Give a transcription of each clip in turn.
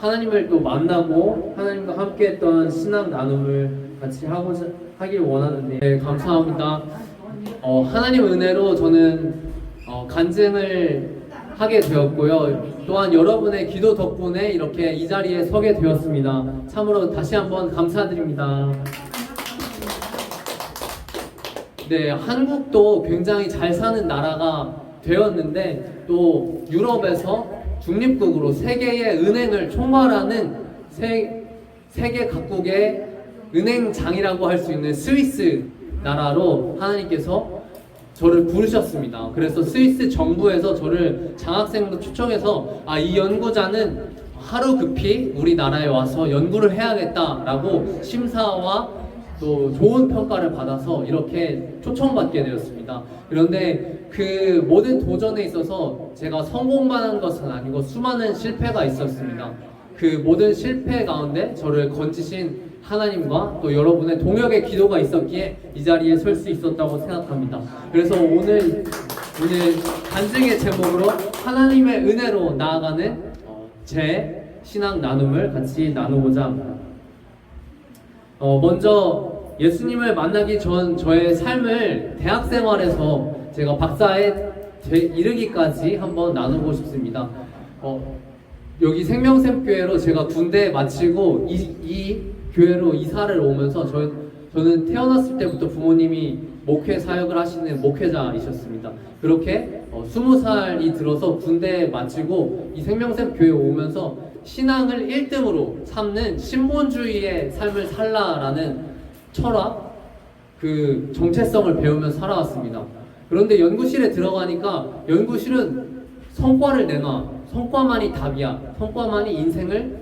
하나님을 또 만나고 하나님과 함께했던 신앙 나눔을 같이 하고자 하길 원하는데 네, 감사합니다. 어, 하나님 은혜로 저는 어, 간증을 하게 되었고요. 또한 여러분의 기도 덕분에 이렇게 이 자리에 서게 되었습니다. 참으로 다시 한번 감사드립니다. 네, 한국도 굉장히 잘 사는 나라가 되었는데 또 유럽에서 중립국으로 세계의 은행을 총괄하는 세, 세계 각국의 은행장이라고 할 수 있는 스위스 나라로 하나님께서 저를 부르셨습니다. 그래서 스위스 정부에서 저를 장학생으로 초청해서 아, 이 연구자는 하루 급히 우리나라에 와서 연구를 해야겠다라고 심사와 또 좋은 평가를 받아서 이렇게 초청받게 되었습니다. 그런데 그 모든 도전에 있어서 제가 성공만 한 것은 아니고 수많은 실패가 있었습니다. 그 모든 실패 가운데 저를 건지신 하나님과 또 여러분의 동역의 기도가 있었기에 이 자리에 설 수 있었다고 생각합니다. 그래서 오늘 오늘 간증의 제목으로 하나님의 은혜로 나아가는 어, 제 신앙 나눔을 같이 나누고자 합니다. 어, 먼저 예수님을 만나기 전 저의 삶을 대학 생활에서 제가 박사에 되- 이르기까지 한번 나누고 싶습니다. 어, 여기 생명샘 교회로 제가 군대 마치고 이, 이 교회로 이사를 오면서 저, 저는 태어났을 때부터 부모님이 목회 사역을 하시는 목회자이셨습니다. 그렇게 어, 20살이 들어서 군대 마치고 이 생명샘 교회 오면서 신앙을 1등으로 삼는 신본주의의 삶을 살라라는 철학, 그 정체성을 배우면서 살아왔습니다. 그런데 연구실에 들어가니까 연구실은 성과를 내놔. 성과만이 답이야. 성과만이 인생을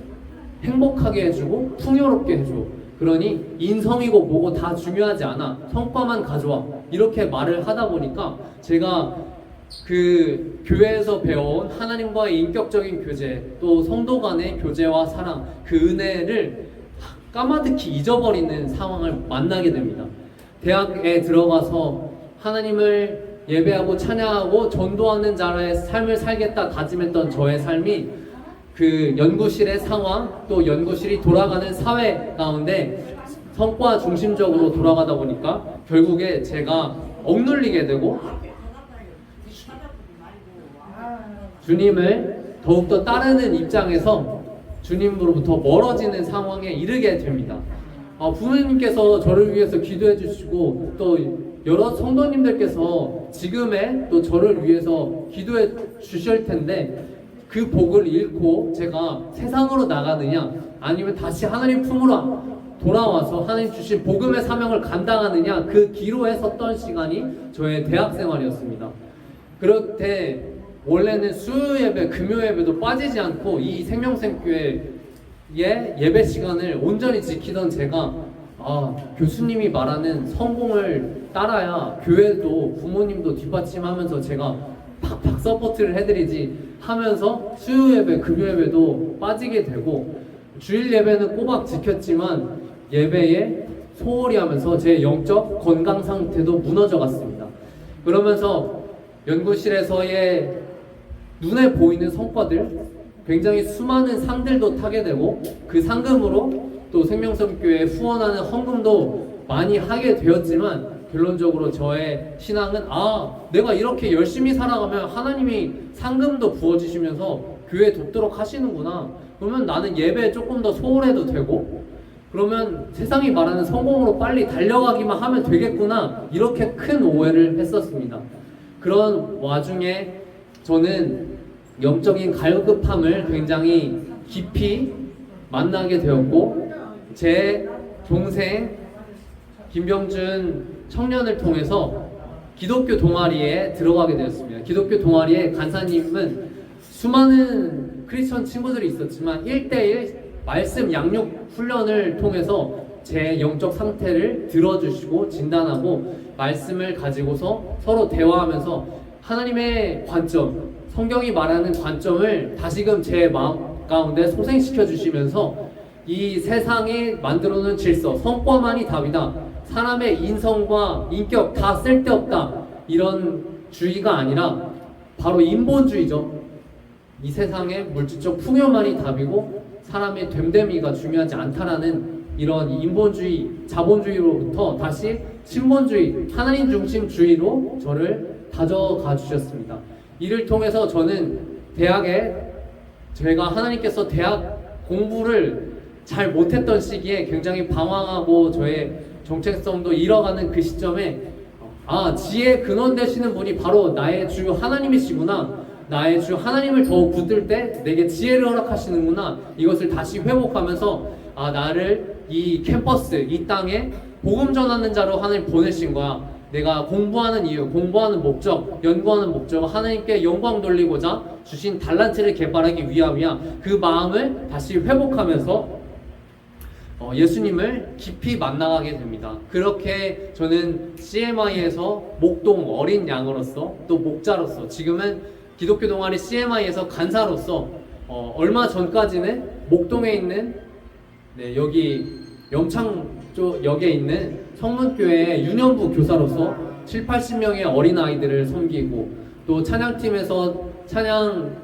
행복하게 해주고 풍요롭게 해줘. 그러니 인성이고 뭐고 다 중요하지 않아. 성과만 가져와. 이렇게 말을 하다 보니까 제가 그 교회에서 배워온 하나님과의 인격적인 교제, 또 성도 간의 교제와 사랑, 그 은혜를 까마득히 잊어버리는 상황을 만나게 됩니다. 대학에 들어가서 하나님을 예배하고 찬양하고 전도하는 자의 삶을 살겠다 다짐했던 저의 삶이 그 연구실의 상황 또 연구실이 돌아가는 사회 가운데 성과 중심적으로 돌아가다 보니까 결국에 제가 억눌리게 되고 주님을 더욱더 따르는 입장에서 주님으로부터 멀어지는 상황에 이르게 됩니다. 어, 부모님께서 저를 위해서 기도해 주시고 또 여러 성도님들께서 지금의 또 저를 위해서 기도해 주실 텐데 그 복을 잃고 제가 세상으로 나가느냐 아니면 다시 하나님 품으로 돌아와서 하나님 주신 복음의 사명을 감당하느냐 그 기로에 섰던 시간이 저의 대학 생활이었습니다. 그럴 때 원래는 수요 예배, 금요 예배도 빠지지 않고 이 생명샘 교회의 예배 시간을 온전히 지키던 제가 아 교수님이 말하는 성공을 따라야 교회도 부모님도 뒷받침하면서 제가 팍팍 서포트를 해드리지 하면서 수요 예배, 금요 예배도 빠지게 되고 주일 예배는 꼬박 지켰지만 예배에 소홀히 하면서 제 영적 건강 상태도 무너져 갔습니다. 그러면서 연구실에서의 눈에 보이는 성과들 굉장히 수많은 상들도 타게 되고 그 상금으로 또 생명섬교회 후원하는 헌금도 많이 하게 되었지만 결론적으로 저의 신앙은 아 내가 이렇게 열심히 살아가면 하나님이 상금도 부어주시면서 교회 돕도록 하시는구나. 그러면 나는 예배에 조금 더 소홀해도 되고 그러면 세상이 말하는 성공으로 빨리 달려가기만 하면 되겠구나. 이렇게 큰 오해를 했었습니다. 그런 와중에 저는 영적인 갈급함을 굉장히 깊이 만나게 되었고 제 동생 김병준 청년을 통해서 기독교 동아리에 들어가게 되었습니다. 기독교 동아리에 간사님은 수많은 크리스천 친구들이 있었지만 1대1 말씀 양육 훈련을 통해서 제 영적 상태를 들어주시고 진단하고 말씀을 가지고서 서로 대화하면서 하나님의 관점, 성경이 말하는 관점을 다시금 제 마음 가운데 소생시켜 주시면서 이 세상이 만들어 놓은 질서, 성과만이 답이다. 사람의 인성과 인격 다 쓸데없다. 이런 주의가 아니라 바로 인본주의죠. 이 세상의 물질적 풍요만이 답이고 사람의 됨됨이가 중요하지 않다라는 이런 인본주의, 자본주의로부터 다시 신본주의, 하나님 중심주의로 저를 다져가 주셨습니다. 이를 통해서 저는 대학에 제가 하나님께서 대학 공부를 잘 못했던 시기에 굉장히 방황하고 저의 정체성도 잃어가는 그 시점에 아 지혜의 근원 되시는 분이 바로 나의 주 하나님이시구나. 나의 주 하나님을 더욱 붙들 때 내게 지혜를 허락하시는구나. 이것을 다시 회복하면서 아 나를 이 캠퍼스 이 땅에 복음 전하는 자로 하나님 보내신 거야. 내가 공부하는 이유, 공부하는 목적, 연구하는 목적, 하나님께 영광 돌리고자 주신 달란트를 개발하기 위함이야. 그 마음을 다시 회복하면서 어, 예수님을 깊이 만나가게 됩니다. 그렇게 저는 CMI에서 목동 어린 양으로서 또 목자로서 지금은 기독교 동아리 CMI에서 간사로서 어, 얼마 전까지는 목동에 있는 네, 여기 영창 쪽역에 있는 성문교회 유년부 교사로서 7, 80명의 어린 아이들을 섬기고 또 찬양팀에서 찬양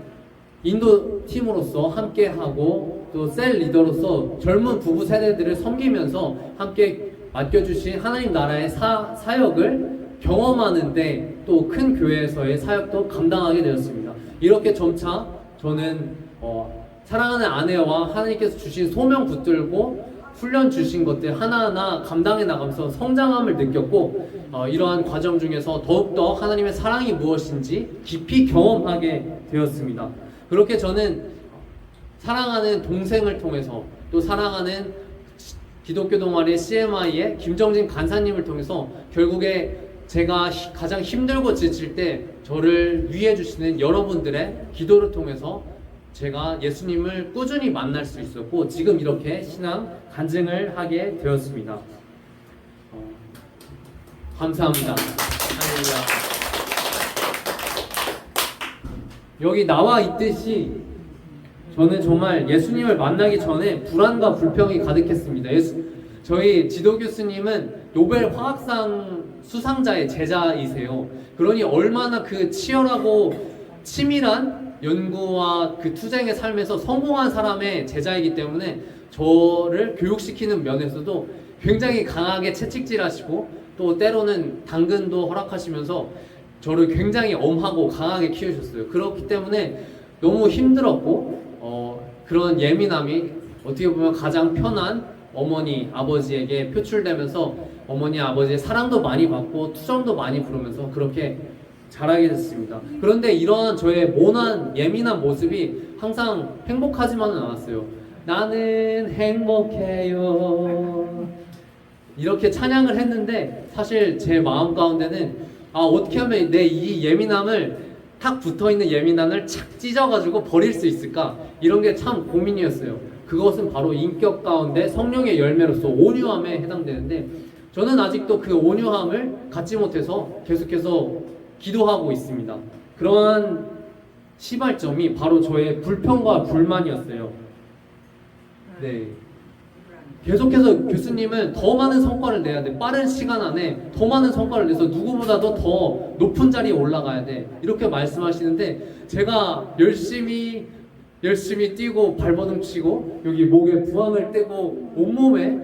인도 팀으로서 함께 하고 또 셀 리더로서 젊은 부부 세대들을 섬기면서 함께 맡겨주신 하나님 나라의 사, 사역을 경험하는데 또 큰 교회에서의 사역도 감당하게 되었습니다. 이렇게 점차 저는 어, 사랑하는 아내와 하나님께서 주신 소명 붙들고 훈련 주신 것들 하나하나 감당해 나가면서 성장함을 느꼈고 어, 이러한 과정 중에서 더욱더 하나님의 사랑이 무엇인지 깊이 경험하게 되었습니다. 그렇게 저는 사랑하는 동생을 통해서 또 사랑하는 기독교 동아리 CMI의 김정진 간사님을 통해서 결국에 제가 히- 가장 힘들고 지칠 때 저를 위해 주시는 여러분들의 기도를 통해서 제가 예수님을 꾸준히 만날 수 있었고 지금 이렇게 신앙 간증을 하게 되었습니다. 어, 감사합니다. 여기 나와 있듯이 저는 정말 예수님을 만나기 전에 불안과 불평이 가득했습니다. 예수, 저희 지도 교수님은 노벨 화학상 수상자의 제자이세요. 그러니 얼마나 그 치열하고 치밀한 연구와 그 투쟁의 삶에서 성공한 사람의 제자이기 때문에 저를 교육시키는 면에서도 굉장히 강하게 채찍질하시고 또 때로는 당근도 허락하시면서 저를 굉장히 엄하고 강하게 키우셨어요. 그렇기 때문에 너무 힘들었고 어, 그런 예민함이 어떻게 보면 가장 편한 어머니 아버지에게 표출되면서 어머니 아버지의 사랑도 많이 받고 투정도 많이 부르면서 그렇게 자라게 됐습니다. 그런데 이런 저의 모난 예민한 모습이 항상 행복하지만은 않았어요. 나는 행복해요. 이렇게 찬양을 했는데 사실 제 마음 가운데는 아 어떻게 하면 내 이 예민함을 탁 붙어 있는 예민함을 착 찢어가지고 버릴 수 있을까 이런 게 참 고민이었어요. 그것은 바로 인격 가운데 성령의 열매로서 온유함에 해당되는데 저는 아직도 그 온유함을 갖지 못해서 계속해서 기도하고 있습니다. 그러한 시발점이 바로 저의 불평과 불만이었어요. 네. 계속해서 교수님은 더 많은 성과를 내야 돼. 빠른 시간 안에 더 많은 성과를 내서 누구보다도 더 높은 자리에 올라가야 돼. 이렇게 말씀하시는데 제가 열심히 열심히 뛰고 발버둥 치고 여기 목에 부항을 떼고 온몸에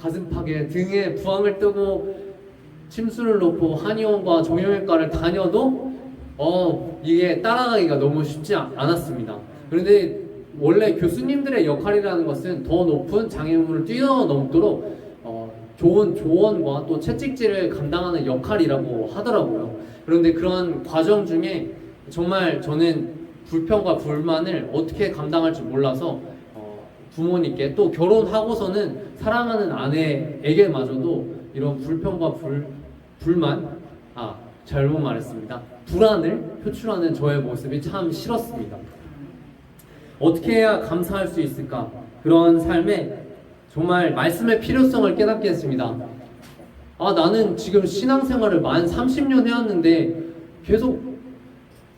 가슴팍에 등에 부항을 뜨고 침수를 놓고 한의원과 정형외과를 다녀도 어 이게 따라가기가 너무 쉽지 않- 않았습니다. 그런데 원래 교수님들의 역할이라는 것은 더 높은 장애물을 뛰어넘도록 어, 좋은 조언과 또 채찍질을 감당하는 역할이라고 하더라고요. 그런데 그런 과정 중에 정말 저는 불평과 불만을 어떻게 감당할지 몰라서 어, 부모님께 또 결혼하고서는 사랑하는 아내에게마저도 이런 불평과 불, 불만 아 잘못 말했습니다. 불안을 표출하는 저의 모습이 참 싫었습니다. 어떻게 해야 감사할 수 있을까? 그런 삶에 정말 말씀의 필요성을 깨닫게 했습니다. 아, 나는 지금 신앙생활을 만 30년 해왔는데 계속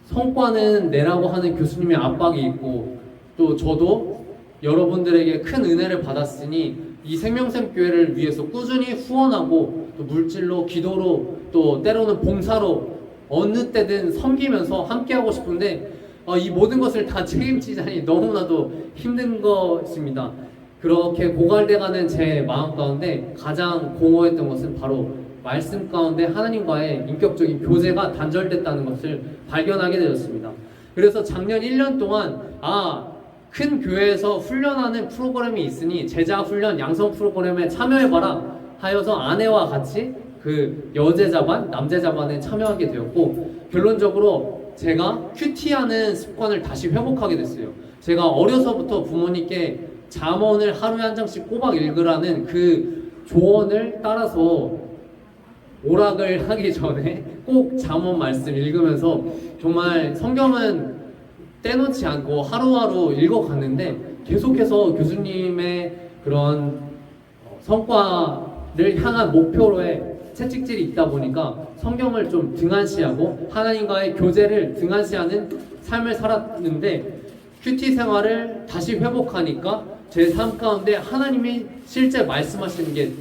성과는 내라고 하는 교수님의 압박이 있고 또 저도 여러분들에게 큰 은혜를 받았으니 이 생명샘 교회를 위해서 꾸준히 후원하고 또 물질로 기도로 또 때로는 봉사로 어느 때든 섬기면서 함께하고 싶은데 어, 이 모든 것을 다 책임지자니 너무나도 힘든 것입니다. 그렇게 고갈돼가는 제 마음 가운데 가장 공허했던 것은 바로 말씀 가운데 하나님과의 인격적인 교제가 단절됐다는 것을 발견하게 되었습니다. 그래서 작년 1년 동안 아, 큰 교회에서 훈련하는 프로그램이 있으니 제자 훈련 양성 프로그램에 참여해봐라 하여서 아내와 같이 그 여제자반, 남제자반에 참여하게 되었고 결론적으로 제가 큐티하는 습관을 다시 회복하게 됐어요. 제가 어려서부터 부모님께 잠언을 하루에 한 장씩 꼬박 읽으라는 그 조언을 따라서 오락을 하기 전에 꼭 잠언 말씀 읽으면서 정말 성경은 떼놓지 않고 하루하루 읽어갔는데 계속해서 교수님의 그런 어, 성과를 향한 목표로의 채찍질이 있다 보니까 성경을 좀 등한시하고 하나님과의 교제를 등한시하는 삶을 살았는데 큐티 생활을 다시 회복하니까 제 삶 가운데 하나님이 실제 말씀하시는 게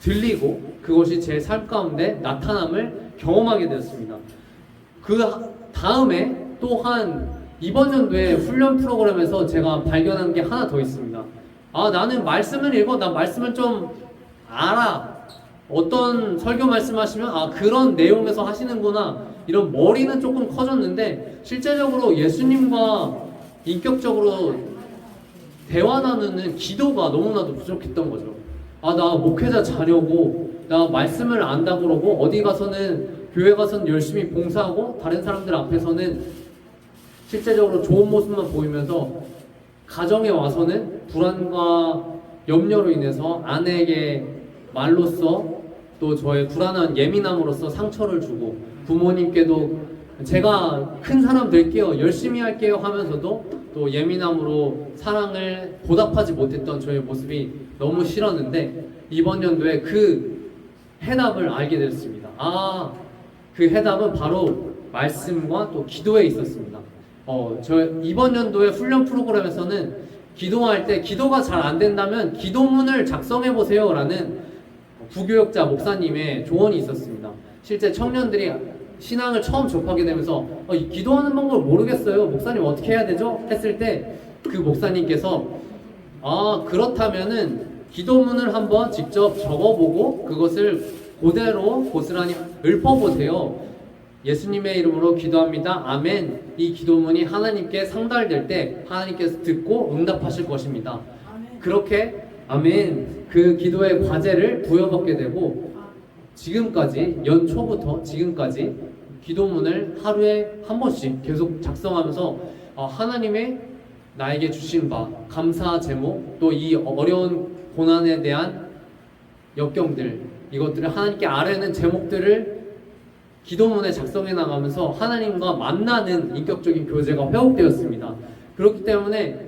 들리고 그것이 제 삶 가운데 나타남을 경험하게 되었습니다. 그 다음에 또한 이번 연도에 훈련 프로그램에서 제가 발견한 게 하나 더 있습니다. 아 나는 말씀을 읽어 나 말씀을 좀 알아 어떤 설교 말씀하시면 아 그런 내용에서 하시는구나 이런 머리는 조금 커졌는데 실제적으로 예수님과 인격적으로 대화 나누는 기도가 너무나도 부족했던 거죠. 아, 나 목회자 자려고, 나 말씀을 안다 그러고, 어디 가서는, 교회 가서는 열심히 봉사하고, 다른 사람들 앞에서는 실제적으로 좋은 모습만 보이면서, 가정에 와서는 불안과 염려로 인해서 아내에게 말로써 또 저의 불안한 예민함으로써 상처를 주고, 부모님께도 제가 큰 사람 될게요, 열심히 할게요 하면서도 또 예민함으로 사랑을 보답하지 못했던 저의 모습이 너무 싫었는데 이번 연도에 그 해답을 알게 됐습니다. 아, 그 해답은 바로 말씀과 또 기도에 있었습니다. 어, 저 이번 연도의 훈련 프로그램에서는 기도할 때 기도가 잘 안 된다면 기도문을 작성해 보세요라는 부교역자 목사님의 조언이 있었습니다. 실제 청년들이 신앙을 처음 접하게 되면서 어, 이 기도하는 방법을 모르겠어요. 목사님 어떻게 해야 되죠? 했을 때 그 목사님께서 아 그렇다면은 기도문을 한번 직접 적어보고 그것을 그대로 고스란히 읊어보세요. 예수님의 이름으로 기도합니다. 아멘. 이 기도문이 하나님께 상달될 때 하나님께서 듣고 응답하실 것입니다. 그렇게 아멘 그 기도의 과제를 부여받게 되고 지금까지 연초부터 지금까지 기도문을 하루에 한 번씩 계속 작성하면서 어, 하나님의 나에게 주신 바 감사 제목 또 이 어려운 고난에 대한 역경들 이것들을 하나님께 아뢰는 제목들을 기도문에 작성해 나가면서 하나님과 만나는 인격적인 교제가 회복되었습니다. 그렇기 때문에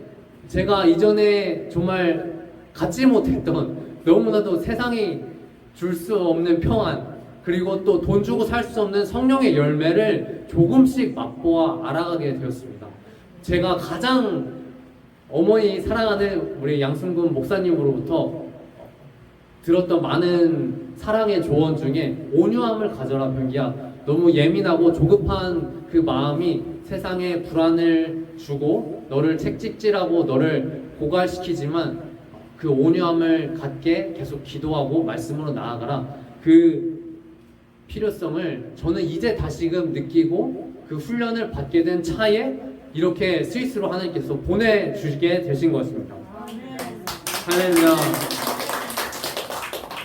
제가 이전에 정말 갖지 못했던 너무나도 세상이 줄 수 없는 평안 그리고 또 돈 주고 살 수 없는 성령의 열매를 조금씩 맛보아 알아가게 되었습니다. 제가 가장 어머니 사랑하는 우리 양순근 목사님으로부터 들었던 많은 사랑의 조언 중에 온유함을 가져라 병기야 너무 예민하고 조급한 그 마음이 세상에 불안을 주고 너를 책찍질하고 너를 고갈시키지만 그 온유함을 갖게 계속 기도하고 말씀으로 나아가라 그 필요성을 저는 이제 다시금 느끼고 그 훈련을 받게 된 차에 이렇게 스위스로 하나님께서 보내주시게 되신 것입니다. 할렐루야.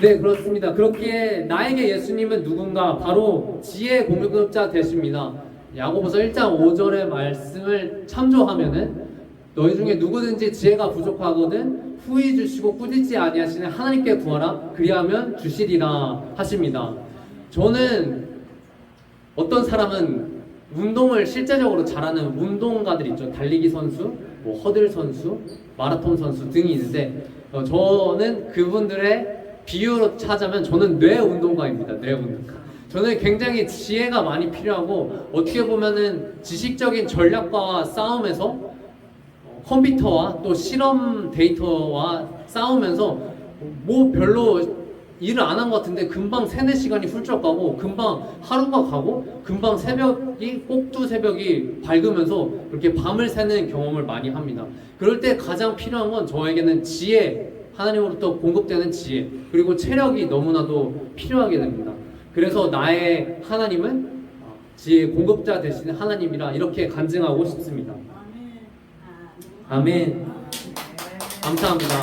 네, 그렇습니다. 그렇기에 나에게 예수님은 누군가 바로 지혜 공급자 되십니다. 야고보서 1장 5절의 말씀을 참조하면은 너희 중에 누구든지 지혜가 부족하거든 후히 주시고 꾸짖지 아니하시는 하나님께 구하라 그리하면 주시리라 하십니다. 저는 어떤 사람은 운동을 실제적으로 잘하는 운동가들 있죠. 달리기 선수, 뭐 허들 선수, 마라톤 선수 등이 있는데 어, 저는 그분들의 비유로 찾자면 저는 뇌 운동가입니다. 뇌 운동가. 저는 굉장히 지혜가 많이 필요하고 어떻게 보면은 지식적인 전략과와 싸움에서 어, 컴퓨터와 또 실험 데이터와 싸우면서 뭐 별로 일을 안 한 것 같은데 금방 세네 시간이 훌쩍 가고 금방 하루가 가고 금방 새벽이 꼭두 새벽이 밝으면서 그렇게 밤을 새는 경험을 많이 합니다. 그럴 때 가장 필요한 건 저에게는 지혜, 하나님으로부터 공급되는 지혜 그리고 체력이 너무나도 필요하게 됩니다. 그래서 나의 하나님은 지혜 공급자 되신 하나님이라 이렇게 간증하고 싶습니다. 아멘. 감사합니다.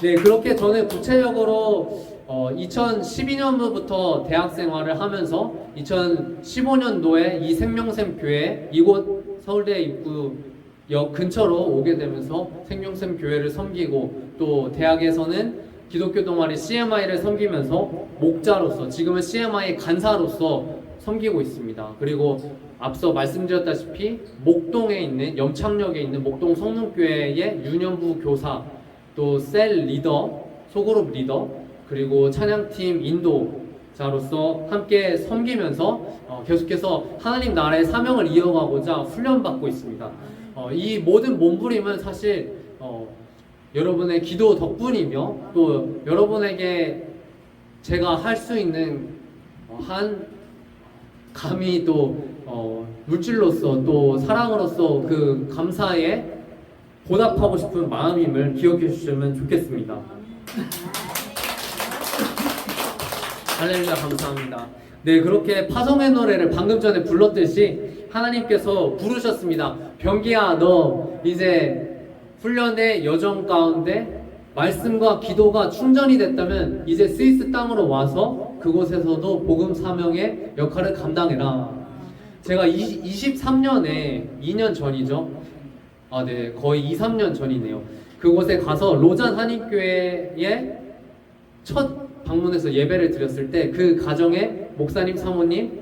네, 그렇게 저는 구체적으로 어, 2012년도부터 대학 생활을 하면서 2015년도에 이 생명샘 교회 이곳 서울대 입구 역 근처로 오게 되면서 생명샘 교회를 섬기고 또 대학에서는 기독교 동아리 CMI를 섬기면서 목자로서 지금은 CMI 간사로서 섬기고 있습니다. 그리고 앞서 말씀드렸다시피 목동에 있는 염창역에 있는 목동 성능교회의 유년부 교사 또 셀 리더 소그룹 리더 그리고 찬양팀 인도자로서 함께 섬기면서 어, 계속해서 하나님 나라의 사명을 이어가고자 훈련받고 있습니다. 어, 이 모든 몸부림은 사실 어, 여러분의 기도 덕분이며 또 여러분에게 제가 할 수 있는 어, 한 감히 또 어, 물질로서 또 사랑으로서 그 감사에 보답하고 싶은 마음임을 기억해 주시면 좋겠습니다. 할렐루야 감사합니다. 네 그렇게 파송의 노래를 방금 전에 불렀듯이 하나님께서 부르셨습니다. 병기야 너 이제 훈련의 여정 가운데 말씀과 기도가 충전이 됐다면 이제 스위스 땅으로 와서 그곳에서도 복음 사명의 역할을 감당해라. 제가 23년에 2년 전이죠. 아, 네. 거의 2, 3년 전이네요. 그곳에 가서 로잔 한인교회에 첫 방문해서 예배를 드렸을 때 그 가정에 목사님, 사모님,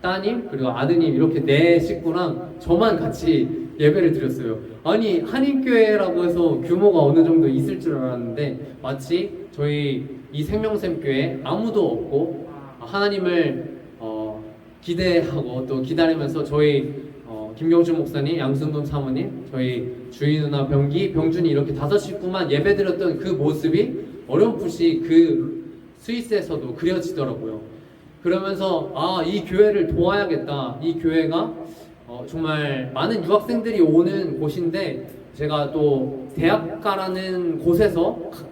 따님, 그리고 아드님 이렇게 네 식구랑 저만 같이 예배를 드렸어요. 아니, 한인교회라고 해서 규모가 어느 정도 있을 줄 알았는데 마치 저희 이 생명샘 교회 아무도 없고 하나님을 어, 기대하고 또 기다리면서 저희 어, 김경준 목사님, 양승돈 사모님, 저희 주희 누나 병기, 병준이 이렇게 다섯 식구만 예배드렸던 그 모습이 어렴풋이 그 스위스에서도 그려지더라고요. 그러면서 아 이 교회를 도와야겠다. 이 교회가 어, 정말 많은 유학생들이 오는 곳인데 제가 또 대학가라는 곳에서 가-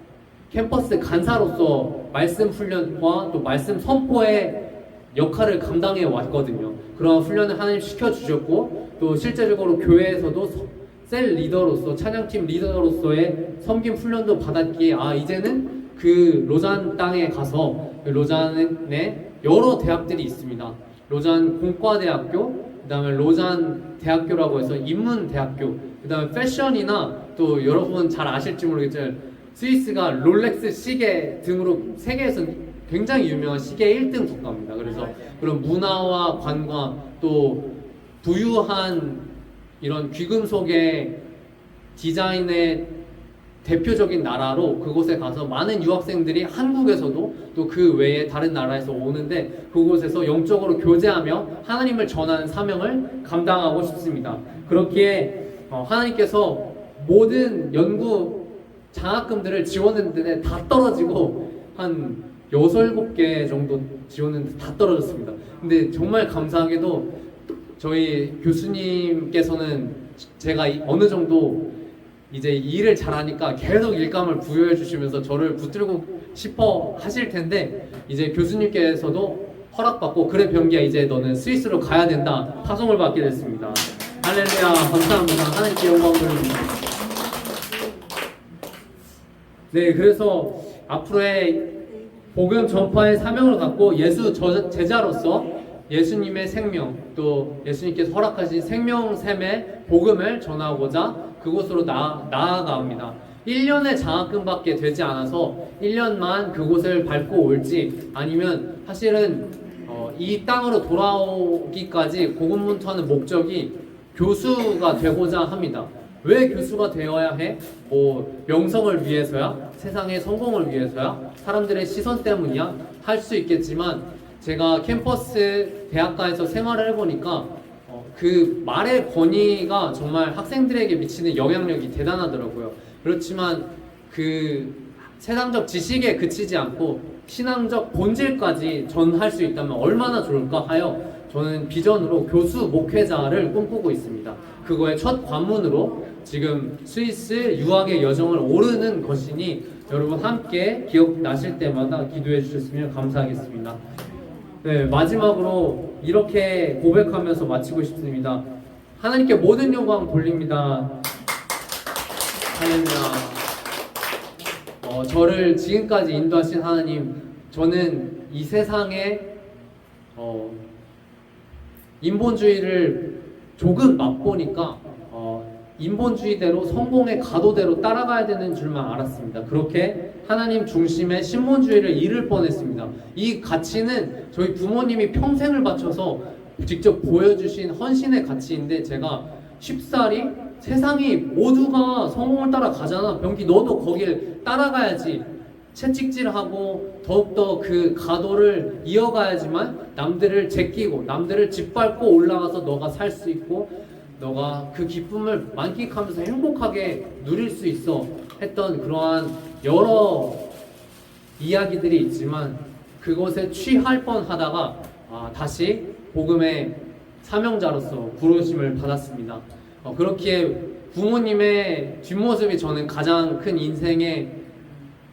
캠퍼스 간사로서 말씀 훈련과 또 말씀 선포의 역할을 감당해 왔거든요. 그런 훈련을 하나님 시켜 주셨고 또 실제적으로 교회에서도 서- 셀 리더로서 찬양팀 리더로서의 섬김 훈련도 받았기에 아 이제는 그 로잔 땅에 가서 그 로잔에 여러 대학들이 있습니다. 로잔 공과대학교, 그다음에 로잔 대학교라고 해서 인문 대학교, 그다음에 패션이나 또 여러분 잘 아실지 모르겠지만 스위스가 롤렉스 시계 등으로 세계에서 굉장히 유명한 시계 1등 국가입니다. 그래서 그런 문화와 관광 또 부유한 이런 귀금속의 디자인의 대표적인 나라로 그곳에 가서 많은 유학생들이 한국에서도 또 그 외에 다른 나라에서 오는데 그곳에서 영적으로 교제하며 하나님을 전하는 사명을 감당하고 싶습니다. 그렇기에 어, 하나님께서 모든 연구 장학금들을 지원했는데 다 떨어지고 한 여섯 일곱 개 정도 지원했는데 다 떨어졌습니다. 근데 정말 감사하게도 저희 교수님께서는 제가 이- 어느 정도 이제 일을 잘하니까 계속 일감을 부여해 주시면서 저를 붙들고 싶어 하실 텐데 이제 교수님께서도 허락받고 그래 병기야 이제 너는 스위스로 가야 된다 파송을 받게 됐습니다. 할렐루야 감사합니다. 하나님께 영광 돌립니다. 네 그래서 앞으로의 복음 전파의 사명을 갖고 예수 저- 제자로서 예수님의 생명 또 예수님께서 허락하신 생명샘의 복음을 전하고자 그곳으로 나, 나아갑니다. 1년의 장학금밖에 되지 않아서 1년만 그곳을 밟고 올지 아니면 사실은 어, 이 땅으로 돌아오기까지 고군분투하는 목적이 교수가 되고자 합니다. 왜 교수가 되어야 해? 뭐 명성을 위해서야? 세상의 성공을 위해서야? 사람들의 시선 때문이야? 할 수 있겠지만 제가 캠퍼스 대학가에서 생활을 해보니까 어, 그 말의 권위가 정말 학생들에게 미치는 영향력이 대단하더라고요. 그렇지만 그 세상적 지식에 그치지 않고 신앙적 본질까지 전할 수 있다면 얼마나 좋을까 하여 저는 비전으로 교수 목회자를 꿈꾸고 있습니다. 그거의 첫 관문으로 지금 스위스 유학의 여정을 오르는 것이니 여러분 함께 기억나실 때마다 기도해 주셨으면 감사하겠습니다. 네, 마지막으로 이렇게 고백하면서 마치고 싶습니다. 하나님께 모든 영광 돌립니다. 할렐루야. 어, 저를 지금까지 인도하신 하나님, 저는 이 세상에 어, 인본주의를 조금 맛보니까 어, 인본주의대로 성공의 가도대로 따라가야 되는 줄만 알았습니다. 그렇게 하나님 중심의 신본주의를 잃을 뻔했습니다. 이 가치는 저희 부모님이 평생을 바쳐서 직접 보여주신 헌신의 가치인데 제가 쉽사리 세상이 모두가 성공을 따라 가잖아. 병기 너도 거길 따라가야지. 채찍질하고 더욱더 그 가도를 이어가야지만 남들을 제끼고 남들을 짓밟고 올라가서 너가 살 수 있고 너가 그 기쁨을 만끽하면서 행복하게 누릴 수 있어 했던 그러한 여러 이야기들이 있지만 그것에 취할 뻔 하다가 아, 다시 복음의 사명자로서 부르심을 받았습니다. 어, 그렇기에 부모님의 뒷모습이 저는 가장 큰 인생의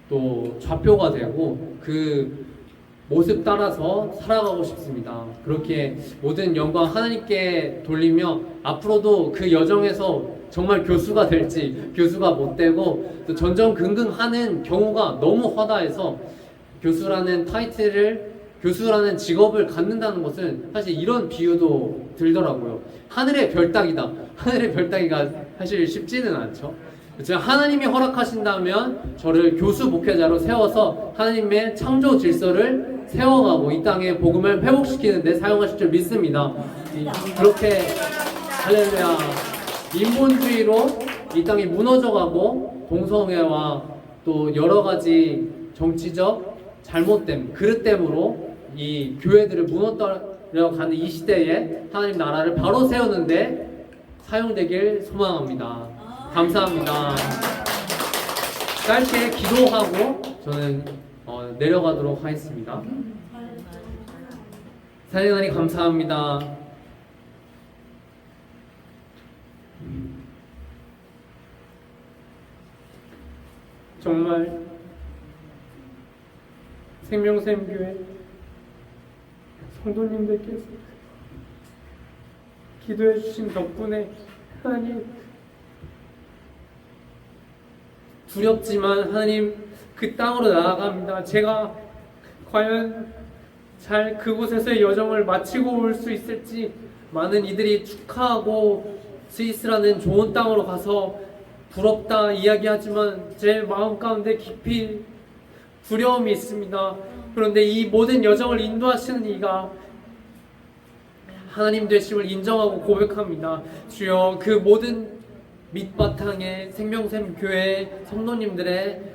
또 좌표가 되고 그 모습 따라서 살아가고 싶습니다. 그렇게 모든 영광 하나님께 돌리며 앞으로도 그 여정에서 정말 교수가 될지 교수가 못 되고 또 전전긍긍하는 경우가 너무 허다해서 교수라는 타이틀을 교수라는 직업을 갖는다는 것은 사실 이런 비유도 들더라고요. 하늘의 별 따기다. 하늘의 별 따기가 사실 쉽지는 않죠. 제가 하나님이 허락하신다면 저를 교수 목회자로 세워서 하나님의 창조 질서를 세워가고 이 땅의 복음을 회복시키는 데 사용하실 줄 믿습니다. 이- 그렇게 할렐루야 인본주의로 이 땅이 무너져가고 동성애와 또 여러 가지 정치적 잘못됨 그릇됨으로 이 교회들을 무너뜨려 가는 이 시대에 하나님 나라를 바로 세우는데 사용되길 소망합니다. 감사합니다. 짧게 기도하고 저는 어, 내려가도록 하겠습니다. 사랑하나님 감사합니다. 정말 생명샘교회 성도님들께서 기도해 주신 덕분에 하나님 두렵지만 하나님 그 땅으로 나아갑니다. 제가 과연 잘 그곳에서의 여정을 마치고 올 수 있을지 많은 이들이 축하하고 스위스라는 좋은 땅으로 가서 부럽다 이야기하지만 제 마음 가운데 깊이 두려움이 있습니다. 그런데 이 모든 여정을 인도하시는 이가 하나님 되심을 인정하고 고백합니다. 주여 그 모든 밑바탕에 생명샘 교회 성도님들의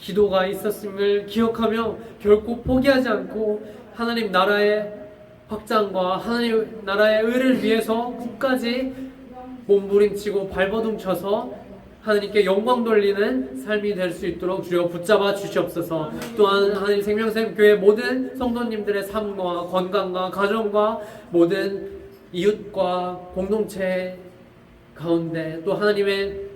기도가 있었음을 기억하며 결코 포기하지 않고 하나님 나라의 확장과 하나님 나라의 의를 위해서 끝까지 몸부림치고 발버둥 쳐서 하나님께 영광 돌리는 삶이 될 수 있도록 주여 붙잡아 주시옵소서. 또한 하나님 생명샘 교회 모든 성도님들의 삶과 건강과 가정과 모든 이웃과 공동체 가운데 또 하나님의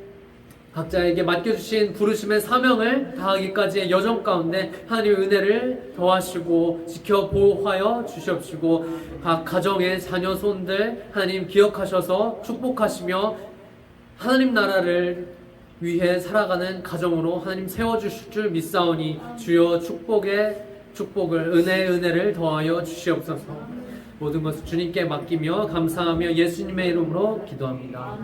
각자에게 맡겨주신 부르심의 사명을 다하기까지의 여정 가운데 하나님의 은혜를 더하시고 지켜 보호하여 주시옵시고 각 가정의 자녀 손들 하나님 기억하셔서 축복하시며 하나님 나라를 위해 살아가는 가정으로 하나님 세워주실 줄 믿사오니 주여 축복의 축복을 은혜의 은혜를 더하여 주시옵소서 모든 것을 주님께 맡기며 감사하며 예수님의 이름으로 기도합니다.